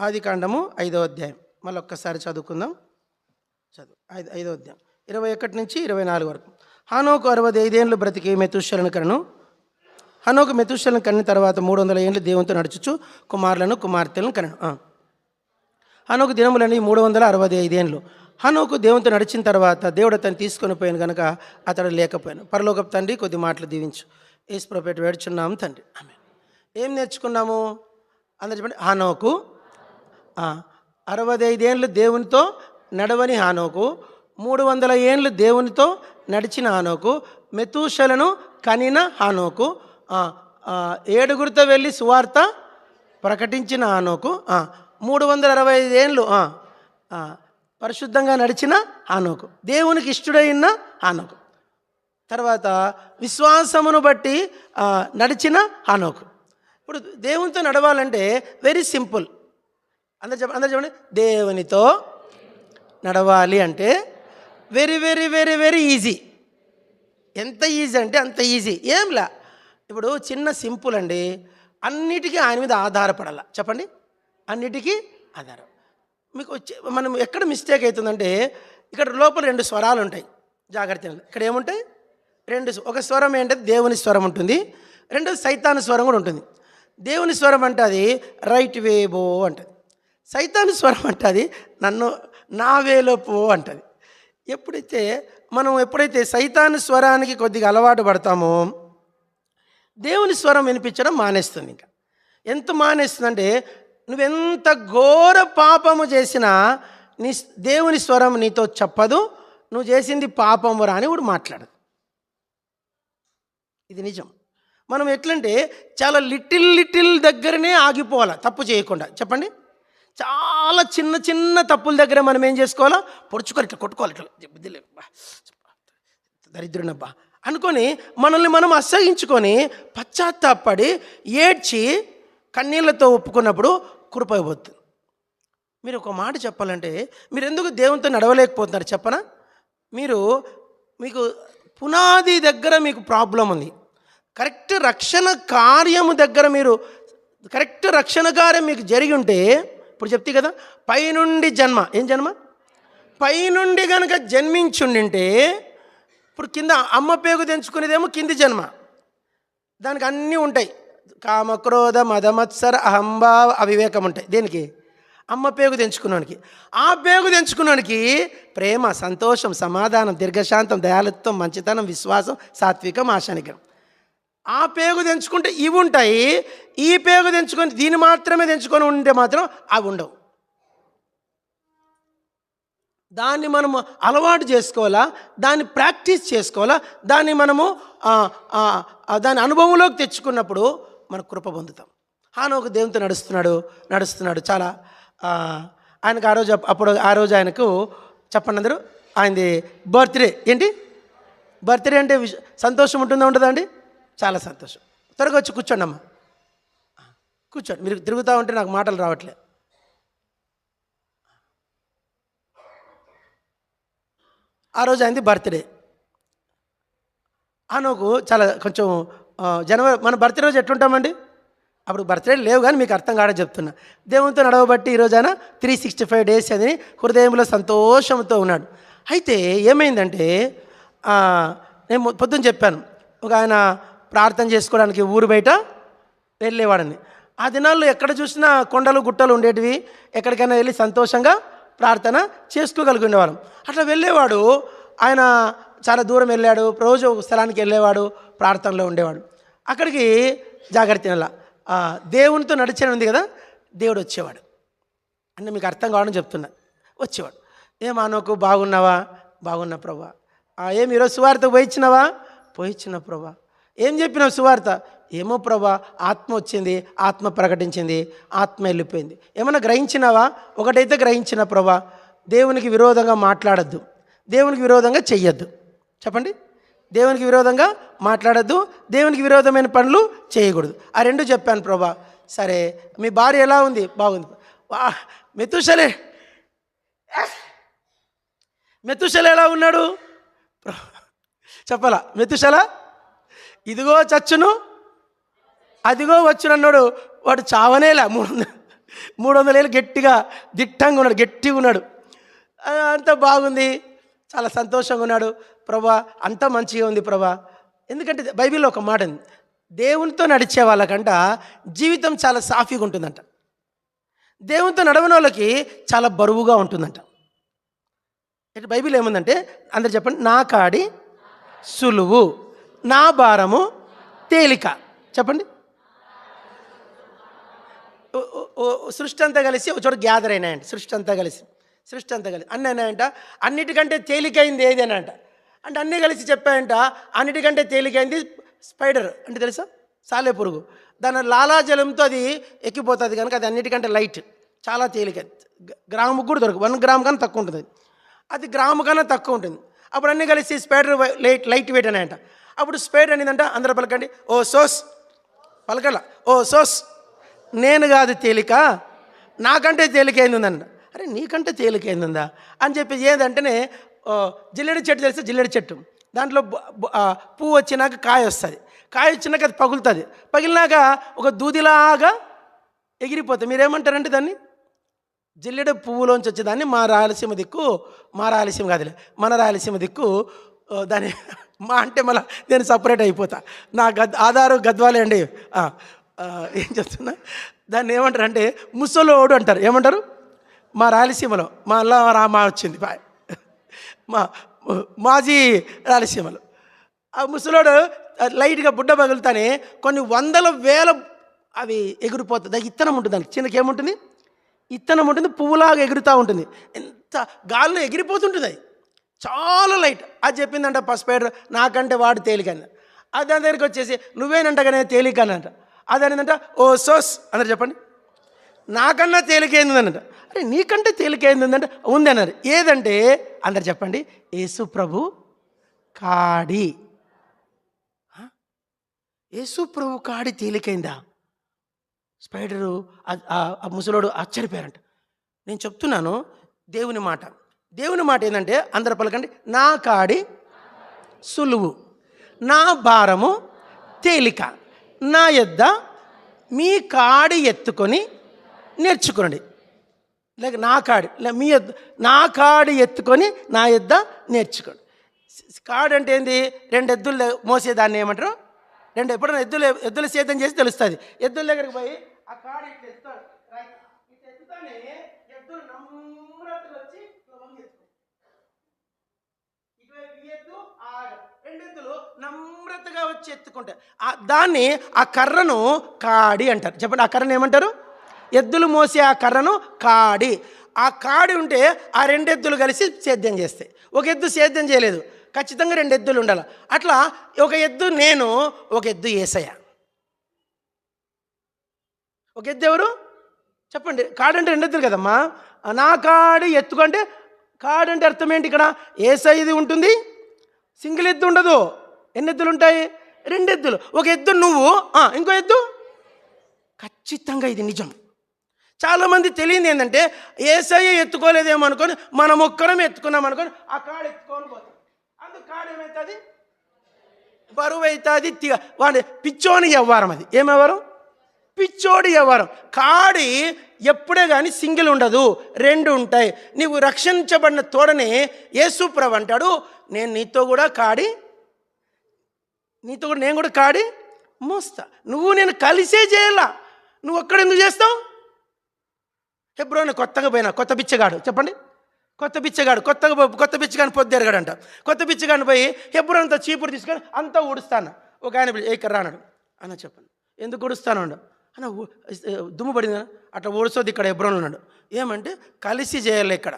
ఆది కాండము ఐదో అధ్యాయం. మళ్ళీ ఒక్కసారి చదువుకుందాం. చదువు ఐదు ఐదో అధ్యాయం. ఇరవై ఒకటి నుంచి ఇరవై నాలుగు వరకు. హానోకు అరవై ఐదేళ్ళు బ్రతికి మెతుషలను కను హనోకు మెతుషలను కన్న తర్వాత మూడు వందల ఏళ్ళు దేవునితో నడుచుచు కుమారులను కుమార్తెలను కనను. హనోకు దినములని మూడు వందల అరవై ఐదేళ్ళు హనోకు దేవునితో నడిచిన తర్వాత దేవుడు అతను తీసుకొని పోయాను కనుక అతడు లేకపోయాను. పరలోకపు తండ్రి కొద్ది మాటలు దీవించు. ఏసు ప్రొపేట వేడుచున్నాము తండ్రి. ఆమె ఏం నేర్చుకున్నాము? అందరు చెప్పండి. హనోకు అరవై ఐదేళ్ళు దేవునితో నడవని హానోకు మూడు వందల ఏండ్లు దేవునితో నడిచిన హానోకు మెతూషలను కనిన హానోకు ఏడుగురితో వెళ్ళి సువార్త ప్రకటించిన హానోకు మూడు వందల అరవై ఐదు ఏండ్లు పరిశుద్ధంగా నడిచిన హానోకు దేవునికి ఇష్టడైన హానోకు. తర్వాత విశ్వాసమును బట్టి నడిచిన హానోకు. ఇప్పుడు దేవునితో నడవాలంటే వెరీ సింపుల్ అందరు చెప్పండి అందరు చెప్పండి. దేవునితో నడవాలి అంటే very very very very easy ఎంత ఈజీ అంటే అంత ఈజీ ఏంలా ఇప్పుడు చిన్న సింపుల్ అండి. అన్నిటికీ ఆయన మీద ఆధారపడాల. చెప్పండి. అన్నిటికీ ఆధారం. మీకు వచ్చే మనం ఎక్కడ మిస్టేక్ అవుతుందంటే ఇక్కడ లోపల రెండు స్వరాలు ఉంటాయి. జాగ్రత్త ఇక్కడ ఏముంటాయి? రెండు ఒక స్వరం ఏంటంటే దేవుని స్వరం ఉంటుంది. రెండోది సైతాను స్వరం కూడా ఉంటుంది. దేవుని స్వరం అంటే అది రైట్ వేబో అంటది. సైతాను స్వరం అంటే అది నన్ను నా వేలో పో అంటది. ఎప్పుడైతే మనం ఎప్పుడైతే సైతాను స్వరానికి కొద్దిగా అలవాటు పడతామో దేవుని స్వరం వినిపించడం మానేస్తుంది ఇంకా. ఎంత మానేస్తుందంటే నువ్వెంత ఘోర పాపము చేసినా నీ దేవుని స్వరం నీతో చెప్పదు నువ్వు చేసింది పాపము రాని కూడా మాట్లాడదు. ఇది నిజం. మనం ఎట్లంటే చాలా లిటిల్ లిటిల్ దగ్గరనే ఆగిపోవాలా తప్పు చేయకుండా. చెప్పండి? చాలా చిన్న చిన్న తప్పుల దగ్గర మనం ఏం చేసుకోవాలా? పొడుచుకొని ఇట్లా కొట్టుకోవాలి ఇట్లా. దరిద్రునబ్బా. అనుకొని మనల్ని మనం అసహించుకొని పశ్చాత్తాపడి ఏడ్చి కన్నీళ్ళతో ఒప్పుకున్నప్పుడు కృపైపోతుంది. మీరు ఒక మాట చెప్పాలంటే మీరు ఎందుకు దేవునితో నడవలేకపోతున్నారు చెప్పనా? మీరు మీకు పునాది దగ్గర మీకు ప్రాబ్లం ఉంది. కరెక్ట్ రక్షణ కార్యము దగ్గర మీరు కరెక్ట్ రక్షణ కార్యం మీకు జరిగి ఉంటే ఇప్పుడు చెప్తే కదా పైనుండి జన్మ. ఏం జన్మ? పైనుండి కనుక జన్మించుండింటే ఇప్పుడు కింద అమ్మ పేగు తెంచుకునేదేమో కింది జన్మ. దానికి అన్నీ ఉంటాయి. కామక్రోధ మదమత్సర అహంభావ అవివేకం ఉంటాయి. దేనికి? అమ్మ పేగు తెంచుకున్నానికి. ఆ పేగు తెంచుకున్నానికి ప్రేమ సంతోషం సమాధానం దీర్ఘశాంతం దయాలత్వం మంచితనం విశ్వాసం సాత్వికం ఆశానికం. ఆ పేగు తెంచుకుంటే ఇవి ఉంటాయి. ఈ పేగు తెంచుకొని దీన్ని మాత్రమే తెంచుకొని ఉంటే మాత్రం అవి ఉండవు. దాన్ని మనము అలవాటు చేసుకోవాలా? దాన్ని ప్రాక్టీస్ చేసుకోవాలా? దాన్ని మనము దాని అనుభవంలోకి తెచ్చుకున్నప్పుడు మన కృప పొందుతాం. హానోకు దేవునితో నడుస్తున్నాడు నడుస్తున్నాడు చాలా ఆయనకు ఆ రోజు అప్పుడు ఆ రోజు ఆయనకు చెప్పండి అందరూ ఆయనది బర్త్డే ఏంటి? బర్త్డే అంటే సంతోషం ఉంటుందా ఉంటుందా అండి? చాలా సంతోషం. త్వరగా వచ్చి కూర్చోండి అమ్మా కూర్చోండి. మీరు తిరుగుతూ ఉంటే నాకు మాటలు రావట్లే. ఆ రోజు అయింది బర్త్డే. ఆనోకు చాలా కొంచెం జనవరి మన బర్త్డే రోజు ఎట్లుంటామండి? అప్పుడు బర్త్డే లేవు కానీ మీకు అర్థం కాడ చెప్తున్నా. దేవునితో నడవబట్టి ఈ ఆయన త్రీ సిక్స్టీ ఫైవ్ డేస్ అని హృదయంలో సంతోషంతో ఉన్నాడు. అయితే ఏమైందంటే నేను పొద్దున్న చెప్పాను. ఒక ఆయన ప్రార్థన చేసుకోవడానికి ఊరు బయట వెళ్ళేవాడని. ఆ దినాల్లో ఎక్కడ చూసినా కొండలు గుట్టలు ఉండేటివి. ఎక్కడికైనా వెళ్ళి సంతోషంగా ప్రార్థన చేసుకోగలిగినవాళ్ళం అట్లా వెళ్ళేవాడు ఆయన చాలా దూరం వెళ్ళాడు రోజు స్థలానికి వెళ్ళేవాడు ప్రార్థనలో ఉండేవాడు. అక్కడికి జాగ్రత్త నెల దేవునితో నడిచే ఉంది కదా దేవుడు వచ్చేవాడు. అంటే మీకు అర్థం కావడం చెప్తున్నా. వచ్చేవాడు. ఏం బాగున్నావా? బాగున్నా ప్రభా. ఏమి ఏం ఈరోజు సువార్త పోయిచ్చినావా? పోయిచ్చిన ప్రభా. ఏం చెప్పినావు సువార్త? ఏమో ప్రభా ఆత్మ వచ్చింది ఆత్మ ప్రకటించింది ఆత్మ వెళ్ళిపోయింది. ఏమైనా గ్రహించినావా? ఒకటైతే గ్రహించిన ప్రభా దేవునికి విరోధంగా మాట్లాడద్దు. దేవునికి విరోధంగా చెయ్యొద్దు. చెప్పండి? దేవునికి విరోధంగా మాట్లాడద్దు. దేవునికి విరోధమైన పనులు చేయకూడదు. ఆ రెండు చెప్పాను ప్రభా. సరే మీ భార్య ఎలా ఉంది? బాగుంది. వా మెతుసలే మెతుశల ఎలా ఉన్నాడు? చెప్పాలా? మెతుశల ఇదిగో చచ్చును అదిగో వచ్చునన్నాడు వాడు చావనేలా మూడు వందలు మూడు వందల ఏళ్ళు గట్టిగా దిట్టంగా ఉన్నాడు గట్టిగా ఉన్నాడు. అంత బాగుంది. చాలా సంతోషంగా ఉన్నాడు. ప్రభా అంత మంచిగా ఉంది ప్రభా. ఎందుకంటే బైబిల్లో ఒక మాట ఉంది. దేవునితో నడిచే వాళ్ళకంట జీవితం చాలా సాఫీగా ఉంటుందంట. దేవునితో నడవని వాళ్ళకి చాలా బరువుగా ఉంటుందంట. బైబిల్ ఏముందంటే అందరు చెప్పండి నా కాడి సులువు. నా భారము తేలిక. చెప్పండి. సృష్టి అంతా కలిసి ఒక చోట గ్యాదర్ అయినాయంట. సృష్టి అంతా కలిసి. సృష్టి అంతా కలిసి. అన్నీ అయినాయంట. అన్నిటికంటే తేలికైంది ఏది అంటే అన్నీ కలిసి చెప్పాయంట. అన్నిటికంటే తేలికైంది స్పైడర్ అంటే తెలుసా? సాలే పురుగు. దాని లాలాజలంతో అది ఎక్కిపోతుంది కనుక అది అన్నిటికంటే లైట్ చాలా తేలిక. గ- గ్రాము కూడా దొరకదు. వన్ గ్రామ్ కన్నా తక్కువ ఉంటుంది. అది గ్రాము కన్నా తక్కువ ఉంటుంది. అప్పుడు అన్నీ కలిసి స్పైడర్ లైట్ లైట్ వెయిట్ అని అంట అప్పుడు స్పేడ్ అనేదంట అందరూ పలకండి. ఓ సోస్ పలకల. ఓ సోస్ నేను కాదు తేలిక నాకంటే తేలికైంది ఉందంట అరే నీకంటే తేలికైంది ఉందా అని చెప్పి ఏదంటేనే ఓ, జిల్లెడి చెట్టు తెలిస్తే జిల్లెడి చెట్టు. దాంట్లో పువ్వు వచ్చినాక కాయ వస్తుంది. కాయ వచ్చినాక అది పగులుతుంది. పగిలినాక ఒక దూదిలాగా ఎగిరిపోతుంది మీరేమంటారంటే దాన్ని? జిల్లెడ పువ్వులోంచి వచ్చేదాన్ని మా రాయలసీమ దిక్కు మా రాయలసీమ కాదులే మన రాయలసీమ దిక్కు దాని మా అంటే మళ్ళీ నేను సపరేట్ అయిపోతా. నా గద్ ఆధారు గద్వాలే అండి. ఏం చెప్తున్నా దాన్ని ఏమంటారు అంటే ముసలోడు అంటారు. ఏమంటారు? మా రాయలసీమలో. మా అల్లా రామ వచ్చింది. బాయ్. మా మాజీ రాయలసీమలో. ఆ ముసలోడు లైట్గా బుడ్డ పగులుతానే కొన్ని వందల వేల అవి ఎగిరిపోతుంది దానికి ఇత్తనం ఉంటుంది దానికి. చిన్నకి ఏముంటుంది? ఇత్తనం ఉంటుంది. పువ్వులాగా ఎగురుతూ ఉంటుంది. ఎంత గాల్లో ఎగిరిపోతుంటుంది అది. చాలా లైట్. అది చెప్పిందంట పసిపేట నాకంటే వాడు తేలికని అది దాని దగ్గరికి వచ్చేసి నువ్వేనంటగానే తేలిక అనంట అది అనేదంట ఓ సోస్ అందరు చెప్పండి. నాకన్నా తేలికైంది అన్నట అరే నీకంటే తేలికైంది ఉందంటే ఉంది అన్నారు. ఏదంటే అందరు చెప్పండి యేసు ప్రభు కాడి. యేసు ప్రభు కాడి తేలికైందా? స్పైడరు ఆ- ఆ ముసలోడు ఆశ్చర్యపోయారంట. నేను చెప్తున్నాను దేవుని మాట. దేవుని మాట ఏంటంటే అందరు పలకండి నా కాడి సులువు నా భారము తేలిక నా యొద్ద మీ కాడి ఎత్తుకొని నేర్చుకోండి లేక నా కాడి లే మీ నా కాడి ఎత్తుకొని నా యొద్ద నేర్చుకోండి. స్- కాడు అంటే ఏంది? రెండు ఎద్దులు మోసేదాన్ని ఏమంటారు? రెండు ఎప్పుడైనా ఎద్దులు ఎద్దులు సేద్యం చేసి తెలుస్తుంది. ఎద్దుల దగ్గరికి పోయి ఆ కాడు ఇట్లా ఇట్లా ఎత్తుతానే ఎద్దులు నమ్రతగా వచ్చి ఇట్లా వంగి ఎత్తుతాయి. ఇటువైపు ఈ ఎద్దు నమ్రతగా వచ్చి ఎత్తుకుంటాయి ఆ దాన్ని ఆ కర్రను కాడి అంటారు. చెప్పండి ఆ కర్రను ఏమంటారు? ఎద్దులు మోసే ఆ కర్రను కాడి. ఆ కాడి ఉంటే ఆ రెండెద్దులు కలిసి సేద్యం చేస్తాయి ఒక ఎద్దు సేద్యం చేయలేదు. ఖచ్చితంగా రెండు ఎద్దులు ఉండాలి. అట్లా ఒక ఎద్దు నేను ఒక ఎద్దు ఏసయ్య. ఒక ఎద్దు ఎవరు? చెప్పండి కాడంటే రెండు ఎద్దులు కదమ్మా. నా కాడి ఎత్తుకంటే కాడంటే అర్థం ఏంటి ఇక్కడ? ఏసైది ఉంటుంది సింగిల్ ఎద్దు ఉండదు. ఎన్ని ఎద్దులు ఉంటాయి? రెండు ఎద్దులు. ఒక ఎద్దు నువ్వు ఇంకో ఎద్దు? ఖచ్చితంగా ఇది నిజం. చాలామంది తెలియదు ఏంటంటే ఏసయ్య ఎత్తుకోలేదేమో అనుకొని మనం ఒక్కరం ఎత్తుకున్నాం అనుకొని ఆ కాడు ఎత్తుకొని పోతాం. అందుకు కాడు ఏమవుతుంది బరువు అవుతుంది తి వాడి పిచ్చోని వ్యవహారం అది. ఏం పిచ్చోడి వ్యవహారం కాడి ఎప్పుడే కానీ సింగిల్ ఉండదు రెండు ఉంటాయి. నీవు రక్షించబడిన తోడనే యేసుప్రభు అంటాడు నేను నీతో కూడా కాడి నీతో కూడా నేను కూడా కాడి మోస్తా. నువ్వు నేను కలిసే చేయాలా. నువ్వు ఒక్కడ ఎందుకు చేస్తావు? ఎప్పుడైనా కొత్తగా పోయినా కొత్త బిచ్చగాడు. చెప్పండి. కొత్త బిచ్చగాడు కొత్తగా కొత్త బిచ్చగాని పొద్దెరగాడంట కొత్త బిచ్చగాని పోయి ఎప్పుడంతా చీపురు తీసుకొని అంతా ఊడుస్తాను. ఒక ఆయన పిలిచి, ఏ అన్న చెప్పండి ఎందుకు ఊడుస్తాను అని దుమ్ము పడింది అట్లా ఓడిసోది ఇక్కడ ఎబ్రోన్ ఉన్నాడు. ఏమంటే కలిసి చేయాలి ఇక్కడ.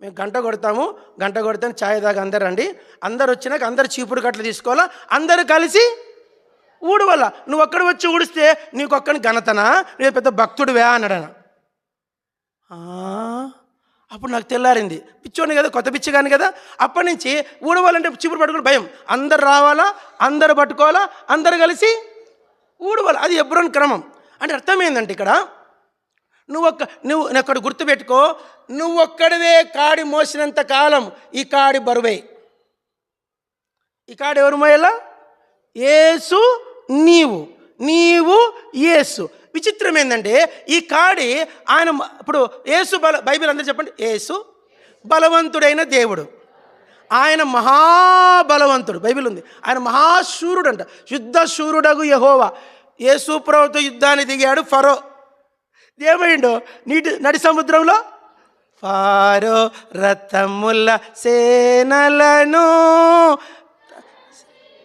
మేము గంట కొడతాము గంట కొడితే ఛాయ్ దాకా అందరు రండి. అందరు వచ్చినాక అందరు చీపురు కట్టలు తీసుకోవాలా? అందరు కలిసి ఊడవల్ల నువ్వు ఒక్కడ వచ్చి ఊడిస్తే నీకు ఒక్కని ఘనతనా? నేను పెద్ద భక్తుడివే అన్నాడు అప్పుడు నాకు తెల్లారింది. పిచ్చోని కదా కొత్త పిచ్చి కానీ కదా? అప్పటి నుంచి ఊడవాలంటే చీపురు పట్టుకుని భయం. అందరు రావాలా? అందరు పట్టుకోవాలా? అందరు కలిసి ఊడవాలి? అది ఎబ్రోన్ క్రమం. అంటే అర్థం ఏంటంటే ఇక్కడ? నువ్వు ఒక్క నువ్వు అక్కడ గుర్తుపెట్టుకో. నువ్వు కాడి మోసినంత కాలం ఈ కాడి బరువే. ఈ కాడి ఎవరు మోయాలా? ఏసు నీవు. నీవు ఏసు విచిత్రం ఏంటంటే ఈ కాడి ఆయన ఇప్పుడు ఏసు బల బైబిల్ అందరూ చెప్పండి. ఏసు బలవంతుడైన దేవుడు. ఆయన మహాబలవంతుడు. బైబిల్ ఉంది. ఆయన మహాశూరుడు అంట శుద్ధ శూరుడగు యహోవా. యేసు ప్రభుతో యుద్ధాన్ని దిగాడు ఫరో. ఏమైండో నీటి నడి సముద్రంలో? ఫారో రథముల సేనలను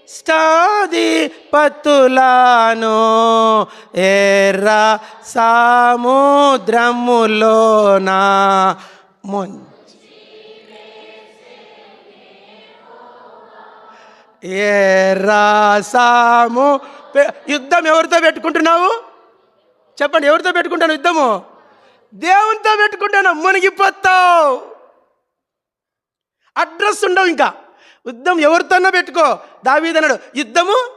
స్టాది పతులాను ఎర్ర సాముద్రములోనా ఏ రాసాము? యుద్ధం ఎవరితో పెట్టుకుంటున్నావు? చెప్పండి ఎవరితో పెట్టుకుంటాను యుద్ధము? దేవునితో పెట్టుకుంటాను మునిగిపోతావు. అడ్రస్ ఉండవు ఇంకా. యుద్ధం ఎవరితోనో పెట్టుకో. దావీదన్నాడు యుద్ధము?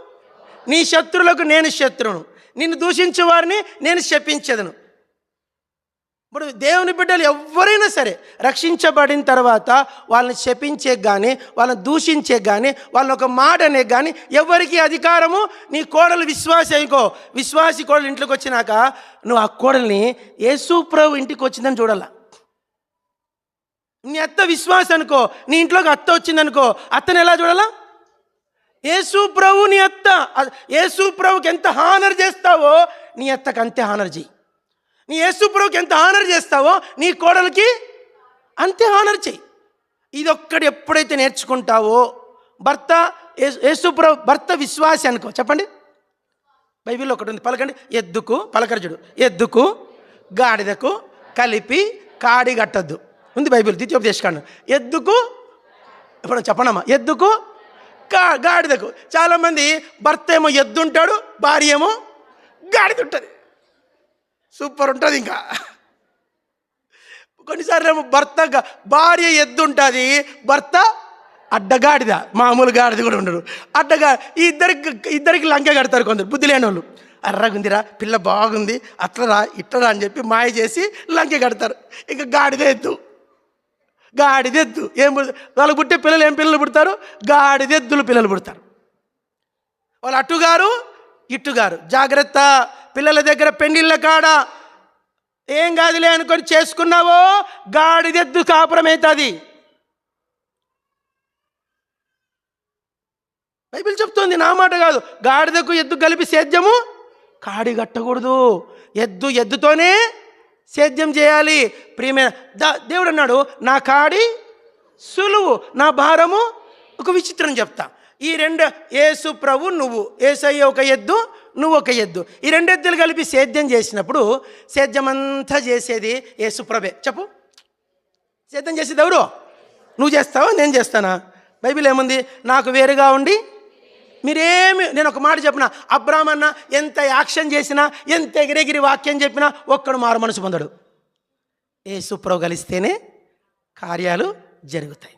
నీ శత్రులకు నేను శత్రువును. నిన్ను దూషించే వారిని నేను శపించదను. ఇప్పుడు దేవుని బిడ్డలు ఎవరైనా సరే రక్షించబడిన తర్వాత వాళ్ళని శపించే కానీ వాళ్ళని దూషించే కానీ వాళ్ళని ఒక మాట అనే కానీ ఎవరికి అధికారము? నీ కోడలు విశ్వాసి అనుకో విశ్వాసి కోడలు ఇంట్లోకి వచ్చినాక నువ్వు ఆ కోడల్ని యేసు ప్రభు ఇంటికి వచ్చిందని చూడాల. నీ అత్త విశ్వాస అనుకో. నీ ఇంట్లోకి అత్త వచ్చిందనుకో అత్తని ఎలా చూడాలా? యేసు ప్రభు నీ అత్త. యేసు ప్రభుకి ఎంత హానర్ చేస్తావో నీ అత్తకు అంతే హానర్ చేయి నీ యేసుప్రభుకి ఎంత హానర్ చేస్తావో నీ కోడలికి అంతే హానర్ చెయ్యి ఇది ఎప్పుడైతే నేర్చుకుంటావో భర్త యేసుప్రభు భర్త విశ్వాసి అనుకో. చెప్పండి. బైబిల్లో ఒకటి ఉంది. పలకండి. ఎద్దుకు పలకరజుడు ఎద్దుకు గాడిదకు కలిపి కాడి కట్టద్దు. ఉంది బైబిల్ ద్వితీయోపదేశకాండం. ఎద్దుకు ఇప్పుడు చెప్పనమ్మా? ఎద్దుకు గా గాడిదకు. చాలామంది భర్త ఏమో ఎద్దు ఉంటాడు భార్య ఏమో గాడిద ఉంటుంది సూపర్ ఉంటుంది ఇంకా. కొన్నిసార్లు ఏమో భర్త భార్య ఎద్దు ఉంటుంది భర్త అడ్డగాడిద మామూలు గాడిద కూడా ఉండడు. అడ్డగా ఈ ఇద్దరికి ఇద్దరికి లంక కడతారు కొందరు బుద్ధి లేని వాళ్ళు అర్రగుందిరా పిల్ల బాగుంది అట్లరా ఇట్లరా అని చెప్పి మాయ చేసి లంక కడతారు. ఇక గాడిద ఎద్దు. గాడిదెద్దు ఏం వాళ్ళు పుట్టే పిల్లలు ఏం పిల్లలు పుడతారు? గాడిదెద్దులు పిల్లలు పుడతారు. వాళ్ళు అట్టుగారు ఇట్టుగారు. జాగ్రత్త పిల్లల దగ్గర పెండిళ్ళ కాడ. ఏం కాదులే అనుకొని చేసుకున్నావో గాడిదెద్దు కాపురమవుతుంది బైబిల్ చెప్తోంది నా మాట కాదు. గాడిదకు ఎద్దు కలిపి సేద్యము కాడి కట్టకూడదు. ఎద్దు ఎద్దుతోనే సేద్యం చేయాలి. ప్రియమైన దా- దేవుడు అన్నాడు నా కాడి సులువు నా భారము ఒక విచిత్రం చెప్తా. ఈ రెండు ఏసు ప్రభు నువ్వు. ఏసయ్య ఒక ఎద్దు నువ్వు ఒక ఎద్దు. ఈ రెండెద్దులు కలిపి సేద్యం చేసినప్పుడు సేద్యమంతా చేసేది ఏ సుప్రభే చెప్పు. సేద్యం చేసేది ఎవరు? నువ్వు చేస్తావా? నేను చేస్తానా? బైబిల్ ఏముంది? నాకు వేరుగా ఉండి మీరేమి నేను ఒక మాట చెప్పిన అబ్రాహ్మ ఎంత యాక్షన్ చేసినా ఎంత ఎగిరెగిరి వాక్యం చెప్పినా ఒక్కడు మారు మనసు పొందడు. ఏ సుప్రభు కలిస్తేనే కార్యాలు జరుగుతాయి.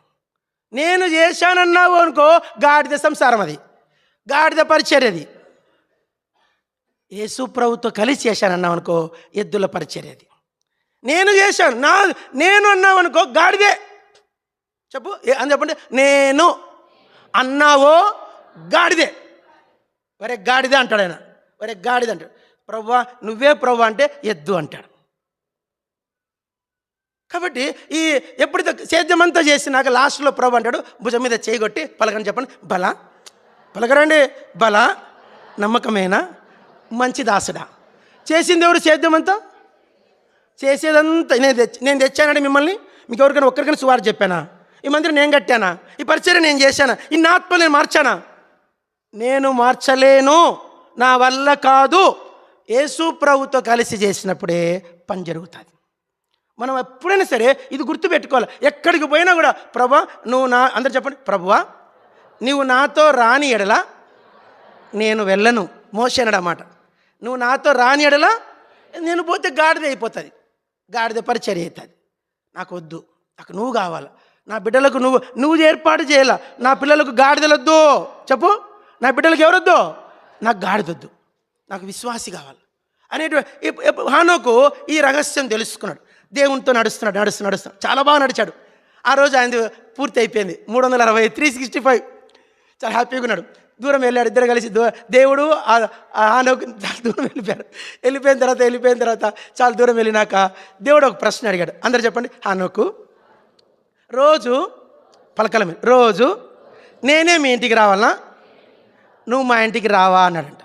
నేను చేశానన్నావు అనుకో గాడిద సంసారం అది. గాడిద పరిచర్య యేసుప్రభుతో కలిసి చేశానన్నావు అనుకో ఎద్దుల పరిచర్య అది. నేను చేశాను. నా నేను అన్నావు అనుకో గాడిదే. చెప్పు. అని చెప్పండి. నేను అన్నావో గాడిదే. వరే గాడిదే అంటాడు ఆయన. వరే గాడిద అంటాడు. ప్రవ్వా నువ్వే ప్రవ్వా అంటే ఎద్దు అంటాడు. కాబట్టి ఈ ఎప్పుడైతే సేద్యమంతా చేసినాక లాస్ట్లో ప్రభు అంటాడు భుజం మీద చేయగొట్టి పలకని చెప్పండి. బల. పలకరండి. బల. నమ్మకమేనా? మంచి దాసుడా. చేసింది ఎవరు? సేద్యమంతా చేసేదంతా నేను తెచ్చి నేను తెచ్చానండి మిమ్మల్ని. మీకు ఎవరికైనా ఒక్కరికైనా సువారు చెప్పానా? ఈ మందిరం నేను కట్టానా? ఈ పరిచయం నేను చేశానా? ఈ నా ఆత్మ నేను మార్చానా? నేను మార్చలేను. నా వల్ల కాదు. యేసు ప్రభుతో కలిసి చేసినప్పుడే పని జరుగుతుంది. మనం ఎప్పుడైనా సరే ఇది గుర్తుపెట్టుకోవాలి. ఎక్కడికి పోయినా కూడా ప్రభా నువ్వు నా అందరు చెప్పండి ప్రభువా నీవు నాతో రాని ఎడల నేను వెళ్ళను. మోసేనడు అన్నమాట నువ్వు నాతో రాని ఎడలా నేను పోతే గాడిద అయిపోతుంది. గాడిద పరిచర్య అవుతుంది. నాకు వద్దు. నాకు నువ్వు కావాలి. నా బిడ్డలకు నువ్వు నువ్వు ఏర్పాటు చేయాల. నా పిల్లలకు గాడిదలొద్దు. చెప్పు. నా బిడ్డలకు ఎవరొద్దు? నాకు గాడిదొద్దు. నాకు విశ్వాసి కావాలి. అనేటువంటి హానోకు ఈ రహస్యం తెలుసుకున్నాడు. దేవునితో నడుస్తున్నాడు నడుస్తు నడుస్తున్నాడు. చాలా బాగా నడిచాడు. ఆ రోజు ఆయన పూర్తి అయిపోయింది. మూడు వందల అరవై త్రీ సిక్స్టీ ఫైవ్. చాలా హ్యాపీగా ఉన్నాడు. దూరం వెళ్ళాడు ఇద్దరు కలిసి దేవుడు ఆ- ఆ చాలా దూరం వెళ్ళిపోయారు. వెళ్ళిపోయిన తర్వాత వెళ్ళిపోయిన తర్వాత చాలా దూరం వెళ్ళినాక దేవుడు ఒక ప్రశ్న అడిగాడు. అందరు చెప్పండి ఆనోకు రోజు పలకల మీద రోజు నేనే మీ ఇంటికి రావాలనా? నువ్వు మా ఇంటికి రావా అన్నాడంట.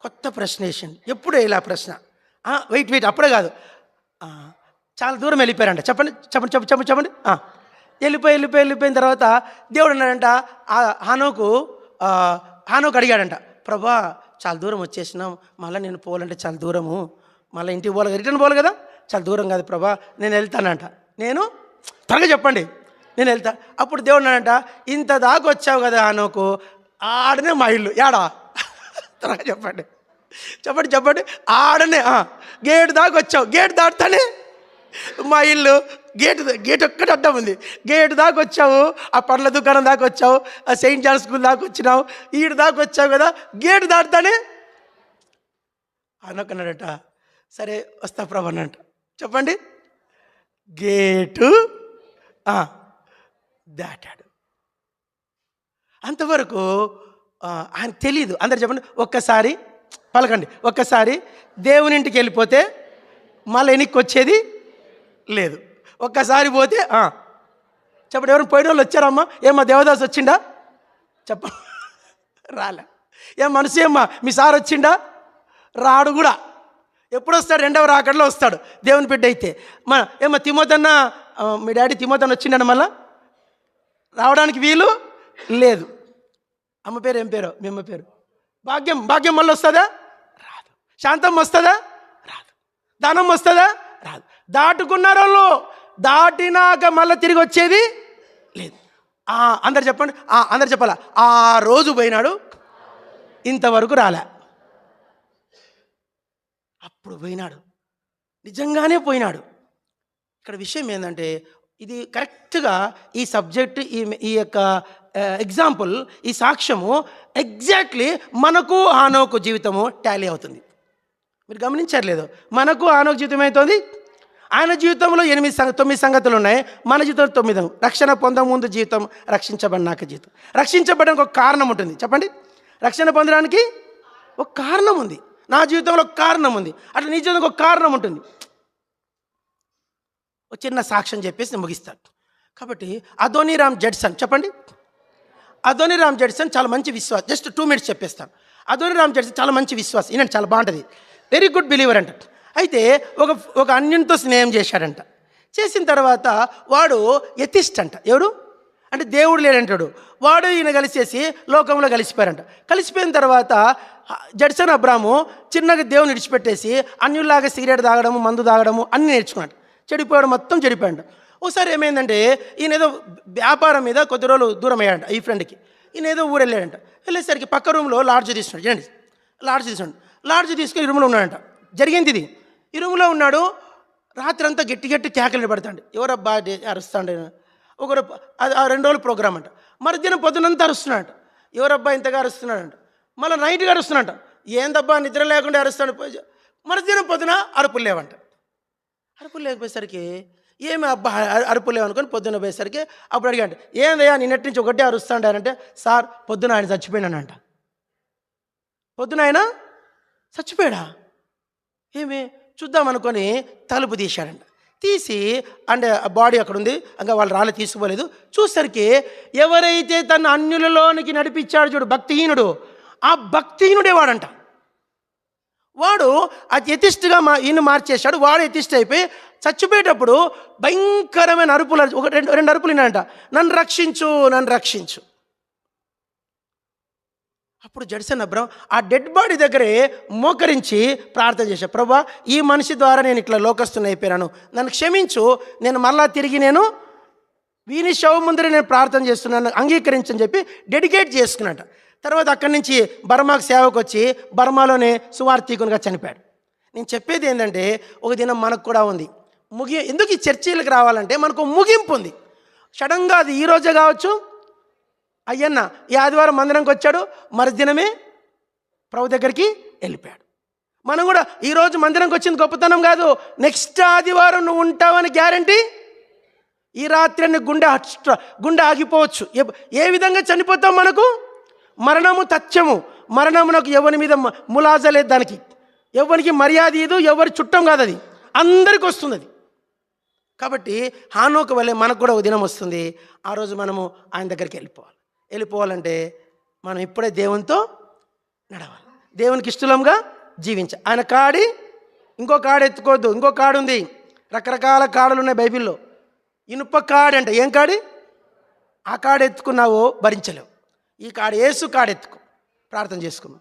కొత్త ప్రశ్న వేసింది ఎప్పుడు ఇలా ప్రశ్న? వెయిట్ వెయిట్ అప్పుడే కాదు. చాలా దూరం వెళ్ళిపోయారంట. చెప్పండి చెప్పండి చెప్పండి చెప్పండి చెప్పండి. వెళ్ళిపోయి వెళ్ళిపోయి వెళ్ళిపోయిన తర్వాత దేవుడు అన్నాడంట హానోకు హానోకు అడిగాడంట ప్రభా చాలా దూరం వచ్చేసినాం మళ్ళీ నేను పోవాలంటే చాలా దూరము మళ్ళీ ఇంటికి పోవాలి రిటర్న్ పోవాలి కదా చాలా దూరం కాదు ప్రభా నేను వెళ్తానంట. నేను? త్వరగా చెప్పండి నేను వెళ్తా. అప్పుడు దేవుడు అన్నాడంట ఇంత దాకా వచ్చావు కదా హానోకు ఆడనే మా ఇల్లు ఏడా? త్వరగా చెప్పండి చెప్పండి చెప్పండి ఆడనే గేట్ దాకా వచ్చావు గేట్ దాటుతానే మా ఇల్లు గేట్ గేట్ ఒక్కటి అడ్డం ఉంది. గేట్ దాకా వచ్చావు ఆ పండ్ల దుకాణం దాకా వచ్చావు ఆ సెయింట్ జాన్ స్కూల్ దాకా వచ్చినావు ఈడు దాకా వచ్చావు కదా గేట్ దాటుతానే? అనొక్కన్నాడట సరే వస్తా ప్రభు అన్నట చెప్పండి. గేటు దాటాడు. అంతవరకు ఆయన తెలియదు అందరు చెప్పండి. ఒక్కసారి పలకండి. ఒక్కసారి దేవుని ఇంటికి వెళ్ళిపోతే మళ్ళీ వెనక్కి వచ్చేది లేదు. ఒక్కసారి పోతే చెప్పండి ఎవరు పోయిన వాళ్ళు వచ్చారమ్మా? ఏమ్మా దేవదాస్ వచ్చిండా? చెప్ప రాలే. ఏం మనసు ఏమ్మా? మీ సార్ వచ్చిండా? రాడు కూడా. ఎప్పుడు వస్తాడు రెండవ రాకడలో వస్తాడు. దేవుని బిడ్డ అయితే. మన ఏమ్మా తిమోతన్న మీ డాడీ తిమోతన్న వచ్చిండన్న మళ్ళా? రావడానికి వీలు లేదు. అమ్మ పేరు ఏం పేరు? మీ అమ్మ పేరు. భాగ్యం భాగ్యం మళ్ళీ వస్తుందా? రాదు. శాంతం వస్తుందా? రాదు. ధనం వస్తుందా? రాదు. దాటుకున్నారు వాళ్ళు దాటినాక మళ్ళీ తిరిగి వచ్చేది లేదు. అందరు చెప్పండి. అందరు చెప్పాలా? ఆ రోజు పోయినాడు ఇంతవరకు రాలే. అప్పుడు పోయినాడు. నిజంగానే పోయినాడు. ఇక్కడ విషయం ఏంటంటే ఇది కరెక్ట్గా ఈ సబ్జెక్ట్ ఈ ఈ యొక్క ఎగ్జాంపుల్ ఈ సాక్ష్యము ఎగ్జాక్ట్లీ మనకు ఆనోకు జీవితము టాలీ అవుతుంది. మీరు గమనించట్లేదు. మనకు ఆనోకు జీవితం అవుతుంది ఆయన జీవితంలో ఎనిమిది సంగ తొమ్మిది సంగతులు ఉన్నాయి. మన జీవితంలో తొమ్మిది రక్షణ పొంద ముందు జీవితం రక్షించబడినాక జీవితం. రక్షించబడడానికి ఒక కారణం ఉంటుంది. చెప్పండి. రక్షణ పొందడానికి ఒక కారణం ఉంది. నా జీవితంలో ఒక కారణం ఉంది. అట్లా నీ జీవితంలో ఒక కారణం ఉంటుంది. ఒక చిన్న సాక్ష్యం చెప్పేసి నేను ముగిస్తాను. కాబట్టి అదోనీరామ్ జడ్సన్ చెప్పండి. అదోనీరామ్ జడ్సన్ చాలా మంచి విశ్వాసం జస్ట్ టూ మినిట్స్ చెప్పేస్తాను. అదోనీరామ్ జడ్సన్ చాలా మంచి విశ్వాసం. ఈయన చాలా బాగుంటుంది. వెరీ గుడ్ బిలీవర్ అంట. అయితే ఒక ఒక అన్యునితో స్నేహం చేశాడంట. చేసిన తర్వాత వాడు ఎతిస్ట్ అంట ఎవరు అంటే దేవుడు లేడంటాడు. వాడు ఈయన కలిసేసి లోకంలో కలిసిపోయారంట కలిసిపోయిన తర్వాత జడ్సన్ అబ్రాము చిన్నగా దేవుని విడిచిపెట్టేసి అన్యుల్లాగా సిగరెట్ తాగడము మందు తాగడము అన్నీ నేర్చుకున్నాడు. చెడిపోయాడు మొత్తం చెడిపోయాడు ఒకసారి ఏమైందంటే ఈయన ఏదో వ్యాపారం మీద కొద్ది రోజులు దూరం అయ్యాడంట ఈ ఫ్రెండ్కి. ఈయన ఏదో ఊరు వెళ్ళాడంట. వెళ్ళేసరికి పక్క రూమ్లో లాడ్జ్ తీసుకున్నాడు. చూడండి లాడ్జ్ తీసుకున్నాడు. లాడ్జ్ తీసుకుని రూమ్లో ఉన్నాడంట. జరిగింది ఇది. ఈ ఉన్నాడు. రాత్రి అంతా గట్టి గట్టి కేకలు పెడతాడు. ఎవరబ్బా అరుస్తాడు? ఒకరు అది ఆ రెండు రోజులు ప్రోగ్రామ్ అంట. మరుదినం పొద్దునంతా అరుస్తున్నాడు ఎవరబ్బా ఇంతగా అరుస్తున్నాడంట? మళ్ళీ నైట్గా అరుస్తున్నాడంట. ఏందబ్బా నిద్ర లేకుండా అరుస్తాడు? మరుదినం పొద్దున అరుపులు లేవంట. అరుపులు లేకపోయేసరికి ఏమి అబ్బా అరుపు అరుపులు లేవనుకొని పొద్దున పోయేసరికి అప్పుడు అడిగాడు ఏందయ్యా నిన్నటి నుంచి ఒకటే అరుస్తాడానంటే సార్ పొద్దున ఆయన చచ్చిపోయినానంట పొద్దున ఆయన చచ్చిపోయాడా? ఏమి? చూద్దాం అనుకొని తలుపు తీశాడంట. తీసి అంటే ఆ బాడీ అక్కడ ఉంది ఇంకా వాళ్ళు రాళ్ళు తీసుకోలేదు చూసరికి ఎవరైతే తన అన్యులలోనికి నడిపించాడు చూడు భక్తిహీనుడు ఆ భక్తిహీనుడే వాడంట. వాడు ఆ ఎతిస్ట్గా మా ఈయన మార్చేశాడు. వాడు ఎతిస్ట్ అయిపోయి చచ్చిపోయేటప్పుడు భయంకరమైన అరుపులు ఒక రెండు రెండు అరుపులు విన్నాడంట. నన్ను రక్షించు నన్ను రక్షించు. అప్పుడు జడ్సన్ అబ్రహం ఆ డెడ్ బాడీ దగ్గరే మోకరించి ప్రార్థన చేశా ప్రభా ఈ మనిషి ద్వారా నేను ఇట్లా లోకస్తుని అయిపోయాను నన్ను క్షమించు నేను మళ్ళా తిరిగి నేను వీని శవం ముందరే నేను ప్రార్థన చేస్తున్నాను అంగీకరించని చెప్పి డెడికేట్ చేసుకున్నట. తర్వాత అక్కడి నుంచి బర్మాకు సేవకు వచ్చి బర్మాలోనే సువార్థీకునిగా చనిపోయాడు. నేను చెప్పేది ఏంటంటే ఒక దినం మనకు కూడా ఉంది. ముగి ఎందుకు ఈ చర్చీలకు రావాలంటే మనకు ముగింపు ఉంది. సడన్గా అది ఈ రోజే కావచ్చు అయ్యన్న ఈ ఆదివారం మందిరంకి వచ్చాడు. మరుదినమే ప్రభు దగ్గరికి వెళ్ళిపోయాడు. మనం కూడా ఈరోజు మందిరంకి వచ్చింది గొప్పతనం కాదు. నెక్స్ట్ ఆదివారం నువ్వు ఉంటావని గ్యారంటీ? ఈ రాత్రి నీ గుండె గుండె ఆగిపోవచ్చు. ఏ- విధంగా చనిపోతాం మనకు? మరణము తథ్యము. మరణమునకు ఎవరి మీద ములాజలేదు ములాజ లేదు దానికి. ఎవరికి మర్యాద ఇదు ఎవరి చుట్టం కాదు అది. అందరికి వస్తుంది అది. కాబట్టి హానోకు వల్లే మనకు కూడా ఒక దినం వస్తుంది. ఆ రోజు మనము ఆయన దగ్గరికి వెళ్ళిపోవాలి. వెళ్ళిపోవాలంటే మనం ఇప్పుడే దేవునితో నడవాలి. దేవునికి ఇష్టలంగా జీవించాలి. ఆయన కాడి ఇంకో కాడు ఎత్తుకోవద్దు. ఇంకో కాడు ఉంది. రకరకాల కాడులు ఉన్నాయి బైబిల్లో. ఇనుప కాడి అంట ఏం కాడి? ఆ కాడు ఎత్తుకున్నావో భరించలేవు. ఈ కాడు ఏసు కాడెత్తుకో ప్రార్థన చేసుకున్నాం